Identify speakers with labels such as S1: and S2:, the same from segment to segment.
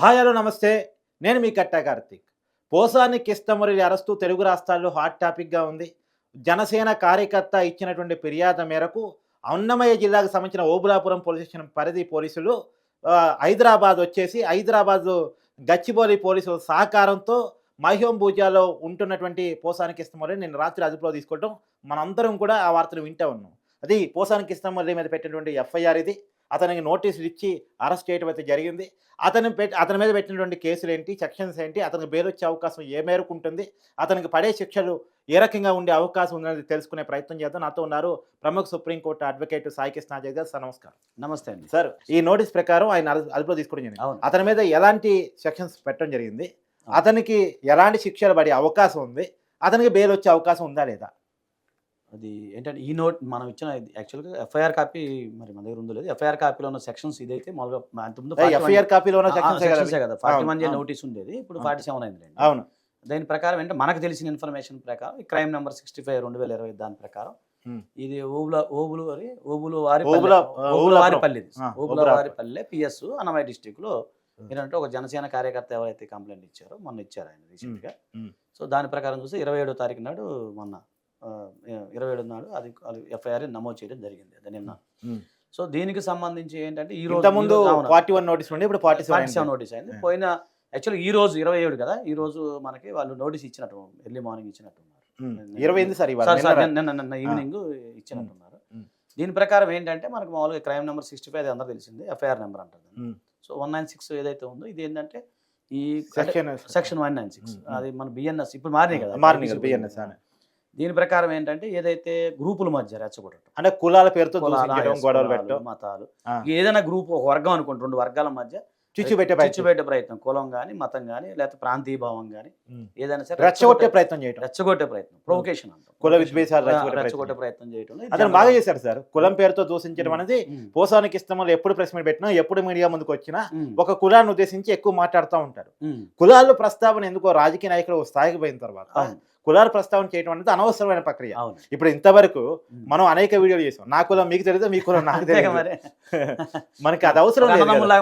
S1: Hi hello నమస్తే. నేను మీ కట్టా కార్తీక్. పోసాని కిష్టమురళి అరెస్టు తెలుగు రాష్ట్రాల్లో హాట్ టాపిక్గా ఉంది. జనసేన కార్యకర్త ఇచ్చినటువంటి ఫిర్యాదు మేరకు అన్నమయ్య జిల్లాకు సంబంధించిన ఓబులాపురం పోలీస్ స్టేషన్ పరిధి పోలీసులు హైదరాబాద్ వచ్చేసి హైదరాబాద్ గచ్చిబౌలి పోలీసుల సహకారంతో మహ్యం భూజాలో ఉంటున్నటువంటి పోసాని కిష్టమురళి నేను రాత్రి అదుపులో తీసుకోవడం మనందరం కూడా ఆ వార్తలు వింటా ఉన్నాం. అది పోసాని కిష్టమురళి మీద పెట్టినటువంటి ఎఫ్ఐఆర్ ఇది. అతనికి నోటీసులు ఇచ్చి అరెస్ట్ చేయడం అయితే జరిగింది. అతను పెట్ అతని మీద పెట్టినటువంటి కేసులు ఏంటి సెక్షన్స్ ఏంటి అతనికి బెయిల్ వచ్చే అవకాశం ఏ మేరకు ఉంటుంది అతనికి పడే శిక్షలు ఏ రకంగా ఉండే అవకాశం ఉందనేది తెలుసుకునే ప్రయత్నం చేద్దాం. నాతో ఉన్నారు ప్రముఖ సుప్రీంకోర్టు అడ్వకేట్ సాయి కృష్ణాజయ్ గారు. సార్ నమస్కారం.
S2: నమస్తే అండి.
S1: సార్ ఈ నోటీస్ ప్రకారం ఆయన అదు- అదుపులో తీసుకోవడం జరిగింది.
S2: అవును.
S1: అతని మీద ఎలాంటి సెక్షన్స్ పెట్టడం జరిగింది అతనికి ఎలాంటి శిక్షలు పడే అవకాశం ఉంది అతనికి బెయిల్ వచ్చే అవకాశం ఉందా లేదా?
S2: అది ఏంటంటే ఈ నోట్ మనం ఇచ్చిన యాక్చువల్గా ఎఫ్ఐఆర్ కాపీ మరి మన దగ్గర ఉందో లేదు ఎఫ్ఐఆర్ కాపీలో ఉన్న సెక్షన్స్ ఇదైతే మామూలుగా అంతకుముందు
S1: ఎఫ్ఐఆర్ కాపీలో ఉన్న సెక్షన్స్
S2: కదా ఫార్టీ వన్. నోటీస్ ఉండేది ఇప్పుడు. ఫార్టీ సెవెన్ అయింది
S1: అవును
S2: దాని ప్రకారం ఏంటంటే మనకు తెలిసిన ఇన్ఫర్మేషన్ ప్రకారం ఈ క్రైమ్ నెంబర్ సిక్స్టీ ఫైవ్ రెండు వేల ఇరవై దాని ప్రకారం. ఇది ఓబుల ఓబులు వారి ఓబులు వారి
S1: ఓబుల-.
S2: వారిపల్లి ఓబుల. వారిపల్లె పిఎస్ అన్నమయ్య డిస్టిక్లో ఏంటంటే ఒక జనసేన కార్యకర్త ఎవరైతే కంప్లైంట్ ఇచ్చారో మొన్న ఇచ్చారు ఆయన రీసెంట్గా
S1: Hmm.
S2: సో దాని ప్రకారం చూస్తే ఇరవై ఏడో తారీఖు నాడు మొన్న ఇరవై ఏడు నాడు అది ఎఫ్ఐఆర్ నమోదు చేయడం జరిగింది అది నిన్న. సో దీనికి సంబంధించి ఏంటంటే ఈ రోజు అవును.
S1: ఫార్టీ వన్ నోటీస్ ఉండే ఇప్పుడు ఫార్టీ
S2: సెవెన్ నోటీస్ అయింది. పోయిన యాక్చువల్లీ ఈ రోజు ఇరవై ఏడు కదా ఈ రోజు మనకి వాళ్ళు నోటీస్ ఇచ్చినట్టు ఎర్లీ మార్నింగ్ ఇచ్చినట్టు ఉన్నారు
S1: ఇరవై ఎనిమిది సార్ నిన్న
S2: ఈవినింగ్ ఇచ్చినట్టున్నారు. దీని ప్రకారం ఏంటంటే మనకు మామూలుగా క్రైమ్ నెంబర్ సిక్స్టీ ఫైవ్ అందరూ తెలిసింది ఎఫ్ఐఆర్ నెంబర్ అంటారు. సో వన్ నైన్ సిక్స్ ఏదైతే ఉందో ఇది ఏంటంటే ఈ
S1: section
S2: section one nine six. అది మన బిఎన్ఎస్ ఇప్పుడు మారినాయి కదా IPC
S1: BNS అని.
S2: దీని ప్రకారం ఏంటంటే ఏదైతే గ్రూపుల మధ్య రెచ్చగొట్టడం.
S1: అంటే కులాల పేరుతో గొడవలు పెట్టడం.
S2: మతాలు. ఏదైనా గ్రూప్ ఒక వర్గం అనుకోండి రెండు వర్గాల మధ్య
S1: చిచ్చు పెట్టే
S2: చిచ్చు
S1: ప్రయత్నం.
S2: పెట్టే ప్రయత్నం. కులం కానీ మతం కానీ లేకపోతే ప్రాంతీయ భావం కానీ. ఏదైనా సరే
S1: రెచ్చగొట్టే ప్రయత్నం చేయడం
S2: రెచ్చగొట్టే ప్రయత్నం. ప్రొవకేషన్ అంటాం.
S1: కుల విద్వేషాలు రెచ్చగొట్టే ప్రయత్నం
S2: ఇది
S1: అతను బాగా చేశారు సార్. కులం పేరుతో దూషించడం అనేది పోసానికి ఇష్టంలో ఎప్పుడు ప్రెస్ మీట్ పెట్టినా ఎప్పుడు మీడియా ముందుకు వచ్చినా ఒక కులాన్ని ఉద్దేశించి ఎక్కువ మాట్లాడుతూ ఉంటారు
S2: ఉమ్,
S1: కులాల ప్రస్తావన ఎందుకో రాజకీయ నాయకులు స్థాయికి పోయిన తర్వాత కులాల ప్రస్తావన చేయడం అనేది అనవసరమైన ప్రక్రియ.
S2: అవును.
S1: ఇప్పుడు ఇంతవరకు. మనం అనేక వీడియోలు చేసాం. నా కులం మీకు తెలియదు మీ కులం నాకు తెలియదు.
S2: మరి.
S1: మనకి అది అవసరం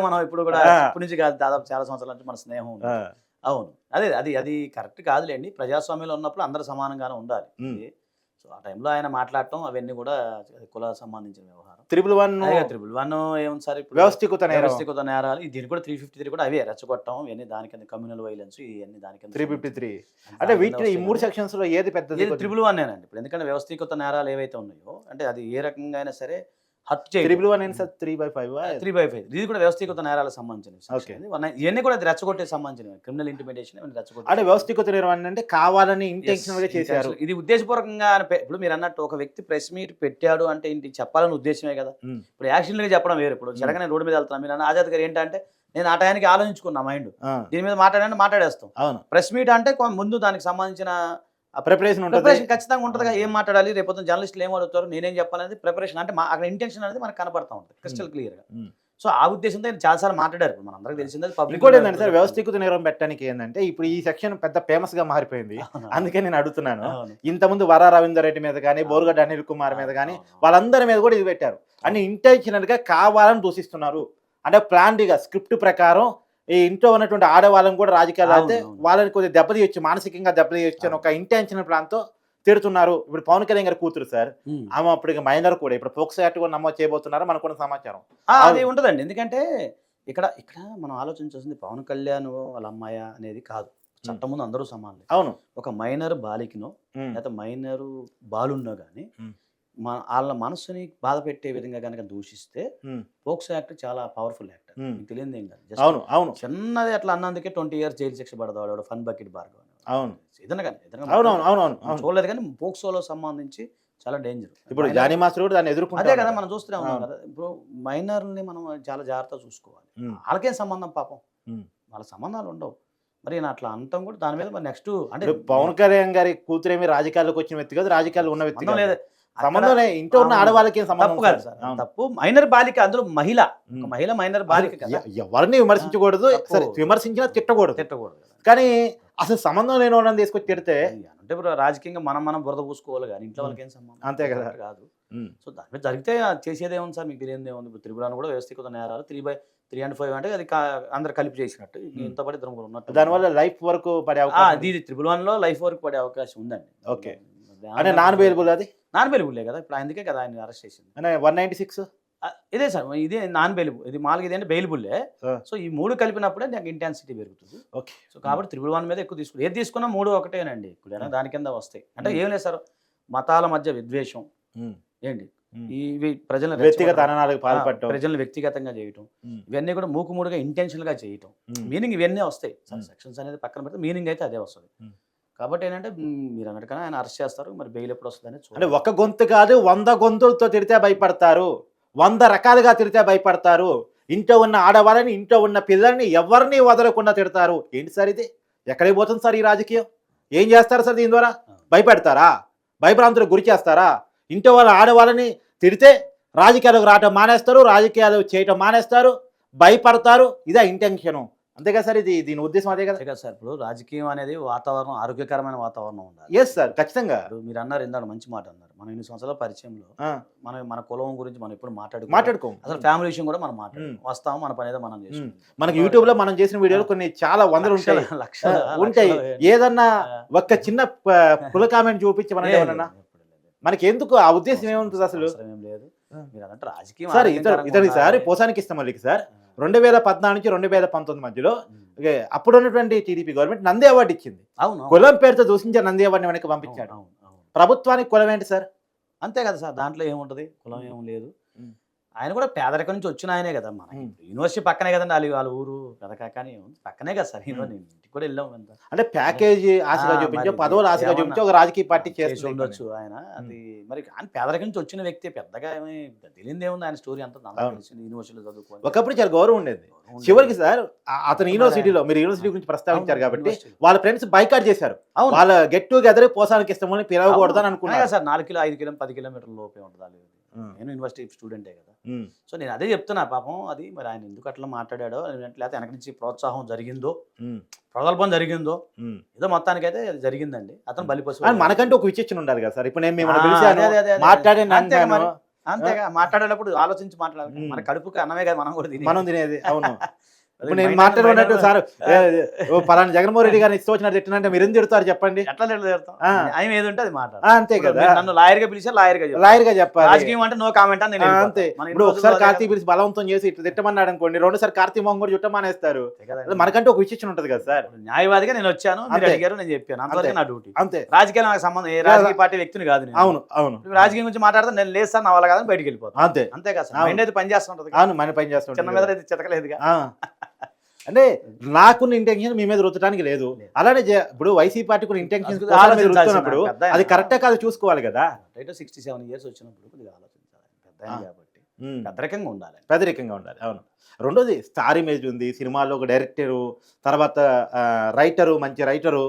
S2: మనం ఇప్పుడు కూడా. ఇప్పటి నుంచి కాదు దాదాపు చాలా సంవత్సరాల నుంచి మన స్నేహం అవును. అదే అది అది కరెక్ట్ కాదులేండి. ప్రజాస్వామ్యంలో ఉన్నప్పుడు అందరూ సమానంగానే ఉండాలి. సో ఆ టైంలో ఆయన మాట్లాడటం అవన్నీ కూడా కుల సంబంధించిన వ్యవహారం.
S1: త్రిబుల్ వన్
S2: త్రిబుల్ వన్ ఏముంది సార్ ఇప్పుడు?
S1: వ్యవస్థీకృత
S2: వ్యవస్థీకృత నేరాలు. ఈ దీనికి కూడా త్రీ ఫిఫ్టీ త్రీ కూడా అవే రెచ్చగొట్టడం ఇవన్నీ దాని కింద కమ్యూనల్ వైలెన్స్ ఇవన్నీ దాని కింద
S1: త్రీ ఫిఫ్టీ త్రీ అంటే
S2: దాని
S1: వీటి
S2: కింద
S1: ఈ మూడు సెక్షన్స్లో ఏది పెద్దది
S2: త్రిబుల్ వన్ అండి ఇప్పుడు ఎందుకంటే వ్యవస్థీకృత నేరాలు ఏవైతే ఉన్నాయో అంటే అది ఏ రకంగా అయినా సరే హత్య చేయ
S1: triple one three by five
S2: three by five ఇది కూడా వ్యవస్థీకృత నేరాలకు సంబంధించిన. ఇవన్నీ కూడా రెచ్చగొట్టే సంబంధించిన క్రిమినల్ ఇంటిమిడేషన్ రెచ్చగొట్టే
S1: అంటే వ్యవస్థీకృత నేరం అంటే కావాలని
S2: ఇంటెన్షన్గా
S1: చేశారు.
S2: ఇది ఉద్దేశపూర్వకంగా ఇప్పుడు మీరు అన్నట్టు ఒక వ్యక్తి ప్రెస్ మీట్ పెట్టాడు అంటే ఏంటి? చెప్పాలని ఉద్దేశమే కదా.
S1: ఉమ్.
S2: ఇప్పుడు యాక్షన్గా చెప్పడం వేరు. ఇప్పుడు జరగనే రోడ్డు మీద వెళ్తున్నాం. మీరు ఆజాద్ గారు ఏంటంటే నేను ఆ టయానికి ఆలోచించుకున్నా మైండ్ దీని మీద మాట్లాడాలని మాట్లాడేస్తాం.
S1: అవును.
S2: ప్రెస్ మీట్ అంటే ముందు దానికి సంబంధించిన
S1: ప్రిపరేషన్ ఉంటుంది.
S2: ప్రిపరేషన్ ఖచ్చితంగా ఉంటుంది ఏం మాట్లాడాలి రేపు జర్నలిస్టులు ఏం అడుగుతారు నేనేం చెప్పాలనేది ప్రిపరేషన్ అంటే మా- అక్కడ ఇంటెన్షన్ అనేది మనకు కనపడతా ఉంటుంది క్రిస్టల్ క్లియర్గా.
S1: ఉమ్.
S2: సో ఆ ఉద్దేశంతో ఆయన చాలాసార్లు మాట్లాడారు ఇప్పుడు మనందరికి తెలిసింది పబ్లిక్
S1: ఇంకోటి ఏంటంటే సార్ వ్యవస్థీకృత నేరం పెట్టడానికి ఏంటంటే ఇప్పుడు ఈ సెక్షన్ పెద్ద ఫేమస్గా మారిపోయింది. అందుకే నేను అడుగుతున్నాను. ఇంతకుముందు వరా రవీందర్ రెడ్డి మీద కానీ బోరుగడ్డ అనిల్ కుమార్ మీద కానీ వాళ్ళందరి మీద కూడా ఇది పెట్టారు. అని ఇంటెన్షనల్గా కావాలని దూషిస్తున్నారు. అంటే ప్లాన్డ్గా స్క్రిప్ట్ ప్రకారం ఈ ఇంట్లో ఉన్నటువంటి ఆడవాళ్ళని కూడా రాజకీయాలు అయితే. వాళ్ళని కొద్దిగా దెబ్బతీయొచ్చు మానసికంగా దెబ్బతీయొచ్చు అని ఒక ఇంటెన్షనల్ ప్లాన్తో తిడుతున్నారు. ఇప్పుడు పవన్ కళ్యాణ్ గారి కూతురు సార్. ఆమె అప్పుడు మైనర్ కూడా ఇప్పుడు ఫోక్స్ యాక్ట్ కూడా నమోదు చేయబోతున్నారు మనకున్న సమాచారం.
S2: అది ఉంటుందండి. ఎందుకంటే ఇక్కడ ఇక్కడ మనం ఆలోచించాల్సింది పవన్ కళ్యాణ్ వాళ్ళ అమ్మాయ అనేది కాదు. చట్టం ముందు అందరూ సమానలే.
S1: అవును.
S2: ఒక మైనర్ బాలికనో లేకపోతే మైనర్ బాలున్నో కానీ. మన వాళ్ళ మనసుని బాధ పెట్టే విధంగా కనుక దూషిస్తే పోక్సో యాక్ట్ చాలా పవర్ఫుల్ యాక్ట్. మీకు తెలియదు ఏం కాదు.
S1: అవును అవును.
S2: చిన్నది అట్లా అన్నందుకే ట్వంటీ ఇయర్స్ జైలు శిక్ష పడతాడు ఫన్ బకెట్ అని.
S1: అవును.
S2: ఏదైనా కానీ
S1: అవును.
S2: చూడలేదు కానీ పోక్సోలో సంబంధించి చాలా డేంజర్
S1: ఇప్పుడు జానీ మాస్టర్ కూడా దాన్ని
S2: అదే కదా మనం చూస్తూనే ఉన్నాం
S1: అవును.
S2: కదా. ఇప్పుడు మైనర్ని మనం చాలా జాగ్రత్తగా చూసుకోవాలి. వాళ్ళకేం సంబంధం పాపం. వాళ్ళ సంబంధాలు ఉండవు. మరి ఈయన అట్లా అంటాం కూడా దాని మీద మరి నెక్స్ట్ అంటే
S1: పవన్ కళ్యాణ్ గారి కూతురేమి రాజకీయాల్లోకి వచ్చిన వ్యక్తి కాదు రాజకీయాల్లో ఉన్న వ్యక్తి.
S2: లేదు.
S1: సంబంధం ఇంట్లో ఉన్న. ఆడవాళ్ళకి ఏం సంబంధం
S2: తప్పు కాదు సార్. తప్పు. మైనర్ బాలిక అందులో మహిళ. మహిళ మైనర్ బాలిక
S1: ఎవరిని విమర్శించకూడదు. సరే విమర్శించినా తిట్టకూడదు.
S2: తిట్టకూడదు
S1: కానీ అసలు సంబంధం లేని వాళ్ళని తీసుకొచ్చి తిడితే
S2: అంటే ఇప్పుడు రాజకీయంగా మనం మనం బురద పూసుకోవాలి కానీ ఇంట్లో వాళ్ళకి ఏం సంబంధం?
S1: అంతే కదా.
S2: కాదు. సో దాని మీద జరిగితే అది చేసేది ఏముంది సార్? మీకు తెలియదు ఏముంది? ఇప్పుడు త్రిపురాన్ని కూడా వ్యవస్థీకృత నేరాలు three by three and five అంటే అది అందరు కలిపి చేసినట్టు. ఇంత పడి ఇద్దరు ఉన్నట్టు
S1: దానివల్ల లైఫ్ వరకు పడే
S2: ఆ,
S1: అవకాశం
S2: అది ఇది త్రిపుల్ వన్లో లైఫ్ వరకు పడే అవకాశం ఉందండి.
S1: ఓకే. అంటే నాన్ బెయిలబుల్ అది?
S2: నాన్ బెయిలబుల్లే కదా? ఇప్పుడు అందుకే కదా ఆయన అరెస్ట్ చేసింది.
S1: One ninety six?
S2: ఇదే సార్ ఇదే నాన్ బెయిలబుల్ ఇది మామూలుగా ఇదే బెయిలబుల్లే. సో ఈ మూడు కలిపినప్పుడే నాకు ఇంటెన్సిటీ పెరుగుతుంది.
S1: ఓకే.
S2: సో కాబట్టి త్రిపుల్ వన్ మీద ఎక్కువ తీసుకుని ఏది తీసుకున్నా మూడు ఒకటేనండి ఇప్పుడైనా
S1: Hmm.
S2: దాని కింద వస్తాయి. అంటే. ఏం లేదు సార్ మతాల మధ్య విద్వేషం. ఏంటి. ఇవి ప్రజలను
S1: వ్యక్తిగత అననాలకు పాల్పడటం.
S2: ప్రజలను వ్యక్తిగతంగా చేయటం. ఇవన్నీ కూడా మూకుమూడుగా ఇంటెన్షనల్గా చేయటం మీనింగ్ ఇవన్నీ వస్తాయి. సెక్షన్స్ అనేది పక్కన పెడితే మీనింగ్ అయితే అదే వస్తుంది. కాబట్టి ఏంటంటే మీరు అన్నట్టుగా ఆయన అరెస్ట్ చేస్తారు. మరి బెయిల్ ఎప్పుడు వస్తుంది అనేది
S1: అంటే ఒక గొంతు కాదు వంద గొంతులతో తిడితే భయపడతారు. వంద రకాలుగా తిడితే భయపడతారు. ఇంట్లో ఉన్న ఆడవాళ్ళని ఇంట్లో ఉన్న పిల్లల్ని ఎవరిని వదలకుండా తిడతారు. ఏంటి సార్ ఇది? ఎక్కడికి పోతుంది సార్ ఈ రాజకీయం? ఏం చేస్తారు సార్ దీని ద్వారా? భయపెడతారా? భయభ్రాంతులకు గురి చేస్తారా? ఇంట్లో వాళ్ళ ఆడవాళ్ళని తిడితే రాజకీయాలకు రావటం మానేస్తారు రాజకీయాలు చేయటం మానేస్తారు భయపడతారు. ఇదే ఇంటెన్షను అంతే కదా సార్ ఇది? దీని ఉద్దేశం అదే కదా.
S2: సార్. ఇప్పుడు రాజకీయం అనేది వాతావరణం ఆరోగ్యకరమైన వాతావరణం ఉండాలి.
S1: ఎస్ సార్ ఖచ్చితంగా.
S2: ఇప్పుడు మీరు అన్నారు ఇందాక మంచి మాట అన్నారు. మనం ఇన్ని సంవత్సరాల పరిచయంలో మన మన కులం గురించి మనం ఎప్పుడు మాట్లాడుకో
S1: మాట్లాడుకోం
S2: అసలు ఫ్యామిలీ విషయం కూడా మనం మాట్లాడు
S1: మ్మ్.
S2: వస్తాం మన పని ఏదో మనం చేసుకుంటాం
S1: మనకి యూట్యూబ్లో మనం చేసిన వీడియోలు కొన్ని చాలా వందలు ఉంటాయి. ఆ, ఉంటాయి. ఏదన్నా. ఒక్క చిన్న పుల కామెంట్ చూపించి మనం
S2: లేదు,
S1: ఏమన్నా?
S2: లేదు, ఎప్పుడు లేదు.
S1: మనకి ఎందుకు ఆ ఉద్దేశం ఏముంటుంది అసలు?
S2: లేదు. మీరు అన్నట్టు రాజకీయం
S1: సార్
S2: ఆరోగ్యకరంగా
S1: ఇతని సార్. పోసానికి ఇస్తాం మళ్ళీ సార్. రెండు వేల పద్నాలుగు నుంచి రెండు వేల పంతొమ్మిది మధ్యలో అప్పుడు ఉన్నటువంటి టీడీపీ గవర్నమెంట్ నంది అవార్డు ఇచ్చింది
S2: అవును.
S1: కులం పేరుతో దూషించే నంది అవార్డుని వెనక్కి పంపించాడు. ప్రభుత్వానికి కులం ఏంటి సార్
S2: అంతే కదా సార్ దాంట్లో ఏముంటది కులం ఏం లేదు. ఆయన కూడా పేదరికం నుంచి వచ్చిన ఆయనే కదా మన. యూనివర్సిటీ పక్కనే కదండి వాళ్ళ వాళ్ళ ఊరు పెదకాకని పక్కనే కదా సార్. యూనివర్సిటీ ఇంటికి కూడా వెళ్ళాం
S1: అంటే ప్యాకేజీ ఆశగా చూపించో పదవులు ఆశగా చూపించి ఒక రాజకీయ పార్టీ
S2: చేసి ఉండొచ్చు ఆయన. అది మరి ఆయన పేదరికం నుంచి వచ్చిన వ్యక్తి పెద్దగా ఏమి తెలియదు ఏముంది ఆయన స్టోరీ అంతా. యూనివర్సిటీలో చదువుకోవాలి.
S1: ఒకప్పుడు చాలా గౌరవం ఉండేది. చివరికి. సార్ అతను యూనివర్సిటీలో మీరు యూనివర్సిటీ గురించి ప్రస్తావించారు కాబట్టి. వాళ్ళ ఫ్రెండ్స్ బైకాట్ చేశారు.
S2: అవును.
S1: వాళ్ళ గెట్ టుగెదర్ పోసానికి ఇస్తామని పిలవకూడదని. అనుకున్నారు.
S2: సార్ నాలుగు కిలో ఐదు కిలో పది కిలోమీటర్ల లోపే ఉంటుంది నేను యూనివర్సిటీ స్టూడెంటే కదా. సో నేను అదే చెప్తున్నా పాపం అది మరి ఆయన ఎందుకు అట్లా మాట్లాడాడో లేకపోతే వెనక నుంచి ప్రోత్సాహం జరిగిందో ప్రగల్భం జరిగిందో. ఏదో మొత్తానికైతే అది జరిగిందండి. అతను బలిపశువు
S1: అని మనకంటే ఒక విచక్షణ ఉండాలి కదా సార్. ఇప్పుడు నేను మిమ్మల్ని
S2: అంతేగా మాట్లాడేటప్పుడు ఆలోచించి మాట్లాడాలి. మన కడుపుకి అన్నమే కదా మనం కూడా.
S1: మనం తినేది అవును. ఇప్పుడు నేను మాట్లాడుకున్నట్టు సార్ పలానా జగన్మోహన్ రెడ్డి గారిని ఇష్టం వచ్చినట్టు తిట్టినంటే మీరు ఎందుకు తిడతారు చెప్పండి?
S2: ఎట్లా తిడతాం
S1: ఆ.
S2: ఆయన ఏది ఉంటే అది
S1: ఆ, అంతే కదా.
S2: నన్ను లాయర్గా పిలిచి లాయర్గా. లాయర్గా చెప్పాలి. రాజకీయం అంటే నో కామెంట్ అని.
S1: అంతే. ఇప్పుడు ఒకసారి కార్తీక్ పిలిచి బలవంతం చేసి ఇట్లా తిట్టమన్నాడు అనుకోండి రెండోసారి కార్తీక్ మొహం కూడా
S2: కదా.
S1: అదే మనకంటే ఒక విశిక్షణ ఉంటది కదా సార్.
S2: న్యాయవాదిగా నేను వచ్చాను మీరు. అడిగారు నేను చెప్పాను. అంతవరకు నా డ్యూటీ.
S1: అంతే.
S2: రాజకీయాలు నాకు సంబంధం ఏ రాజకీయ పార్టీ వ్యక్తిని కాదు
S1: అవును అవును.
S2: రాజకీయం గురించి మాట్లాడితే నేను లేదు సార్ నా వల్ల కాదని బయటికి వెళ్ళిపోతాను
S1: అంతే.
S2: అంతే కదా సార్. పని చేస్తుంటది
S1: అవును మన పని
S2: చిన్న
S1: చేస్తుంటాం
S2: మీద అయితే చితకలేదుగా.
S1: అంటే నాకున్న ఇంటెన్షన్ మీ మీద రుద్దడానికి లేదు. అలానే ఇప్పుడు వైసీపీ పార్టీ కూడా ఇంటెన్షన్
S2: అది
S1: రుద్దుతున్నప్పుడు కరెక్టే కాదు. చూసుకోవాలి కదా.
S2: సిక్స్టీ సెవెన్ ఇయర్స్ వచ్చినప్పుడు కొద్దిగా ఆలోచించాలి. పెద్ద. కాబట్టి. పెద్దరికంగా ఉండాలి.
S1: పేదరికంగా ఉండాలి. అవును. రెండోది స్టార్ ఇమేజ్ ఉంది. సినిమాలో ఒక డైరెక్టరు తర్వాత రైటరు మంచి రైటరు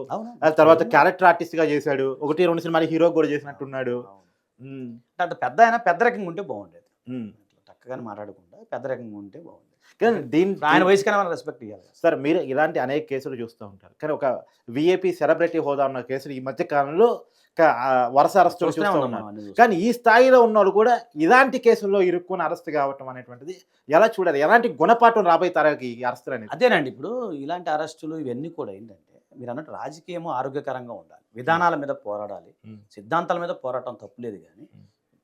S1: తర్వాత క్యారెక్టర్ ఆర్టిస్ట్గా చేశాడు. ఒకటి రెండు సినిమాలు హీరో కూడా చేసినట్టున్నాడు.
S2: అంటే పెద్ద ఆయన పెద్ద రకంగా ఉంటే బాగుండేది. చక్కగానే మాట్లాడకుండా పెద్ద రకంగా ఉంటే బాగుండేది.
S1: కానీ దీని
S2: ఆయన వయసుకైనా మనం రెస్పెక్ట్ ఇవ్వాలి.
S1: సార్ మీరు ఇలాంటి అనేక కేసులు చూస్తూ ఉంటారు కానీ ఒక విఏపీ సెలబ్రిటీ హోదా ఉన్న కేసులు ఈ మధ్య కాలంలో వరుస అరెస్టులు చూస్తూ
S2: ఉన్నాం.
S1: కానీ ఈ స్థాయిలో ఉన్న వాళ్ళు కూడా ఇలాంటి కేసుల్లో ఇరుక్కుని అరెస్ట్ కావటం అనేటువంటిది ఎలా చూడాలి ఎలాంటి గుణపాఠం రాబోయే తరగతి ఈ అరెస్టులు అనేది
S2: అదేనండి ఇప్పుడు ఇలాంటి అరెస్టులు ఇవన్నీ కూడా ఏంటంటే మీరు అన్నట్టు రాజకీయం ఆరోగ్యకరంగా ఉండాలి విధానాల మీద పోరాడాలి. సిద్ధాంతాల మీద పోరాటం తప్పులేదు కానీ.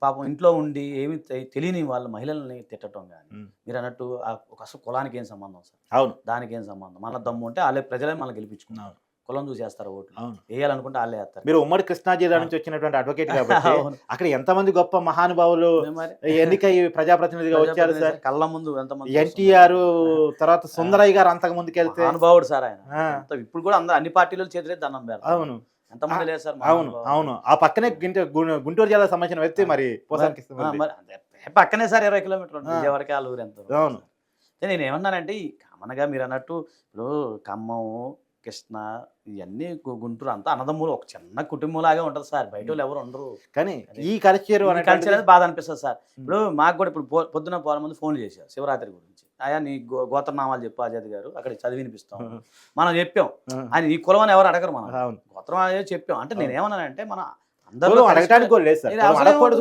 S2: పాపం ఇంట్లో ఉండి ఏమి తెలియని వాళ్ళ మహిళల్ని తిట్టడం కానీ. మీరు అన్నట్టు ఒక అసలు కులానికి ఏం సంబంధం సార్?
S1: అవును.
S2: దానికి ఏం సంబంధం? మన దమ్ము ఉంటే వాళ్ళే ప్రజలే మనల్ని గెలిపించుకున్నారు. కులం చూసేస్తారు ఓట్లు.
S1: అవును.
S2: వేయాలనుకుంటే వాళ్ళే వేస్తారు.
S1: మీరు ఉమ్మడి కృష్ణా జిల్లా నుంచి వచ్చినటువంటి అడ్వకేట్ కాబట్టి. అక్కడ ఎంతమంది గొప్ప మహానుభావులు ఎన్నికై ప్రజాప్రతినిధిగా వచ్చారు సార్?
S2: కళ్ళ ముందు ఎంతమంది
S1: ఎన్టీఆర్ తర్వాత సుందరయ్య గారు అంతకు ముందుకెళ్తే
S2: అనుభావుడు సార్ ఆయన. ఇప్పుడు కూడా అందరూ అన్ని పార్టీలు చేతులే దండం
S1: అవును.
S2: ఎంతమంది లేదు సార్?
S1: అవును. అవును. ఆ పక్కనే గుంటూరు జిల్లాకు సంబంధించిన వ్యక్తి మరి.
S2: పక్కనే సార్ ఇరవై కిలోమీటర్లు. విజయవాడకి ఆ ఊరు ఎంత
S1: అవును.
S2: నేను ఏమన్నానంటే ఈ కామన్గా మీరు అన్నట్టు ఇప్పుడు ఖమ్మం కృష్ణ ఇవన్నీ గుంటూరు అంతా అన్నదమ్ములు ఒక చిన్న కుటుంబం లాగే ఉంటుంది సార్. బయట వాళ్ళు ఎవరు ఉండరు.
S1: కానీ ఈ కల్చర్
S2: కల్చర్ అనేది బాధ అనిపిస్తుంది సార్. ఇప్పుడు మాకు కూడా ఇప్పుడు పొద్దున పోల మంది ఫోన్లు చేశారు శివరాత్రి గురించి. అయ్యా నీ గో- గోత్రనామాలు చెప్పు ఆజాద్ గారు అక్కడ చదివినిపిస్తాం మనం చెప్పాం. ఆయన ఈ కులం అని ఎవరు అడగరు మనం గోత్రం అనేది చెప్పాం. అంటే నేను ఏమన్నానంటే మన
S1: అడగటానికి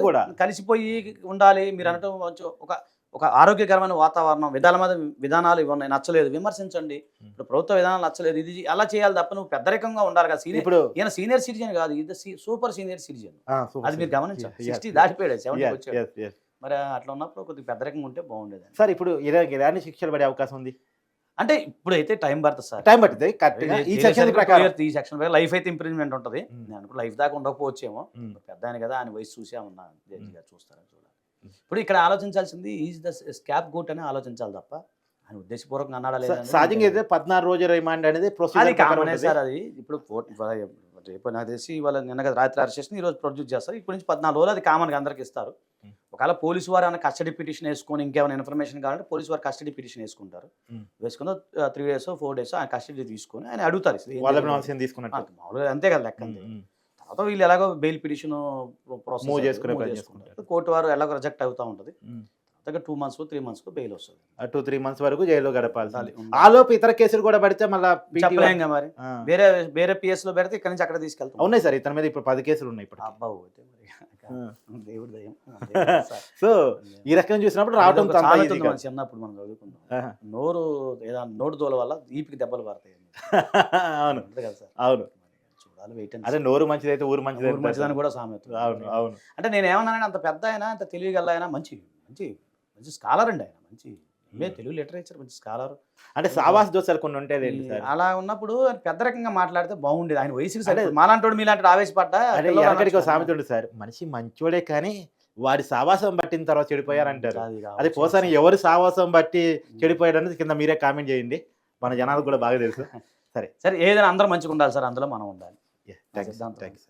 S1: కూడా
S2: కలిసిపోయి ఉండాలి. మీరు అనటం కొంచెం ఒక ఒక ఆరోగ్యకరమైన వాతావరణం విధాల మీద విధానాలు ఇవి ఉన్నాయి. నచ్చలేదు. విమర్శించండి. ఇప్పుడు ప్రభుత్వ విధానాలు నచ్చలేదు. ఇది అలా చేయాలి తప్ప నువ్వు పెద్దరికంగా ఉండాలి కదా. సీనియర్
S1: ఇప్పుడు
S2: ఈయన సీనియర్ సిటిజన్ కాదు. ఇది సూపర్ సీనియర్ సిటిజన్. అది మీరు. గమనించాలి సిక్స్టీ దాటిపోయాడు. సెవెంటీ వచ్చాడు. మరి అట్లా ఉన్నప్పుడు కొద్దిగా పెద్దరికంగా ఉంటే బాగుండేది
S1: సార్ ఇప్పుడు ఇలాంటి శిక్షలు పడే అవకాశం ఉంది.
S2: అంటే ఇప్పుడైతే టైం పడుతుంది సార్.
S1: టైం పడుతుంది. ఈ సెక్షన్ ప్రకారం.
S2: ఈ సెక్షన్ లైఫ్ అయితే ఇంప్రూవ్మెంట్ ఉంటుంది. నేను లైఫ్ దాకా ఉండకపోవచ్చేమో. పెద్ద ఆయన కదా ఆయన వయసు చూసే ఉన్నా జడ్జి. గారు చూస్తారని చూడాలి. ఇప్పుడు ఇక్కడ ఆలోచించాల్సింది ఈజ్ ద స్కాప్ గోట్ అని ఆలోచించాలి తప్ప ఆయన ఉద్దేశపూర్వకంగా అన్నాడా లేదా నాకు
S1: అయితే పద్నాలుగు రోజుల రిమాండ్ అనేది ప్రొసీజర్
S2: సార్ అది. ఇప్పుడు రేపు నాకు తెలిసి ఇవాళ నిన్న రాత్రి అరెస్ట్ చేసి ఈరోజు ప్రొడ్యూస్ చేస్తారు. ఇప్పటి నుంచి పద్నాలుగు రోజులు అది కామన్గా అందరికి ఇస్తారు. ఒకవేళ పోలీసు వారు ఏమైనా కస్టడీ పిటిషన్ వేసుకొని ఇంకేమైనా ఇన్ఫర్మేషన్ కావాలంటే పోలీసు వారు కస్టడీ పిటిషన్ వేసుకుంటారు. వేసుకున్న త్రీ డేస్ ఫోర్ డేస్ ఆయన కస్టడీ తీసుకొని ఆయన అడుగుతారు మామూలుగా అంతే కదా లెక్క. తర్వాత వీళ్ళు ఎలాగో బెయిల్ పిటిషన్ ప్రాసెస్. చేసుకుంటారు. కోర్టు వారు ఎలాగో రిజెక్ట్ అవుతూ ఉంటుంది తర్వాత two months three months bail వస్తుంది.
S1: ఆ టూ త్రీ మంత్స్ వరకు జైల్లో గడపాలి
S2: ఉండాలి, ఉండాలి.
S1: ఆ లోపు ఇతర కేసులు కూడా పడితే మళ్ళీ
S2: మరి. వేరే వేరే పిఎస్లో పెడితే ఇక్కడ నుంచి అక్కడ తీసుకెళ్తాం.
S1: ఉన్నాయి సార్ ఇతని మీద ఇప్పుడు పది కేసులు ఉన్నాయి ఇప్పుడు
S2: అబ్బా మరి. దేవుడి దయం.
S1: సో ఈ రకంగా చూసినప్పుడు.
S2: మన చిన్నప్పుడు మనం చదువుకుందాం
S1: ఆహా.
S2: నోరు ఏదైనా నోటు దోల వల్ల ఈపికి దెబ్బలు పడతాయి.
S1: అవును.
S2: కదా సార్.
S1: అవును. అదే నోరు మంచిదైతే ఊరు మంచిది
S2: మంచిదని కూడా సామెత
S1: అవును అవును.
S2: అంటే నేను ఏమన్నానంటే అంత పెద్ద ఆయన అంత తెలివిగల ఆయన మంచి మంచి మంచి స్కాలర్ అండి ఆయన. మంచి ఎంఏ. తెలుగు లిటరేచర్ మంచి స్కాలర్.
S1: అంటే సావాస్ దోశలు కొన్ని ఉంటాయి సార్?
S2: అలా ఉన్నప్పుడు పెద్ద రకంగా మాట్లాడితే బాగుండేది. ఆయన వయసుకి సరే
S1: అంటే-
S2: మాలాంటి ఆవేశపడ్డా
S1: అంటే
S2: పిల్లలు
S1: వెనకటికి ఒక
S2: అనొచ్చు.
S1: సామెత ఉంది సార్. మనిషి మంచోడే కానీ వాడి సావాసం పట్టిన తర్వాత చెడిపోయారంటారు
S2: అది
S1: పోసాని ఎవరు సావాసం బట్టి చెడిపోయాడు అనేది కింద మీరే కామెంట్ చేయండి. మన జనాలకు కూడా బాగా తెలుసు.
S2: సరే. ఏదైనా అందరూ మంచిగా ఉండాలి సార్. అందులో మనం ఉండాలి. సిద్ధాంతం.
S1: థ్యాంక్స్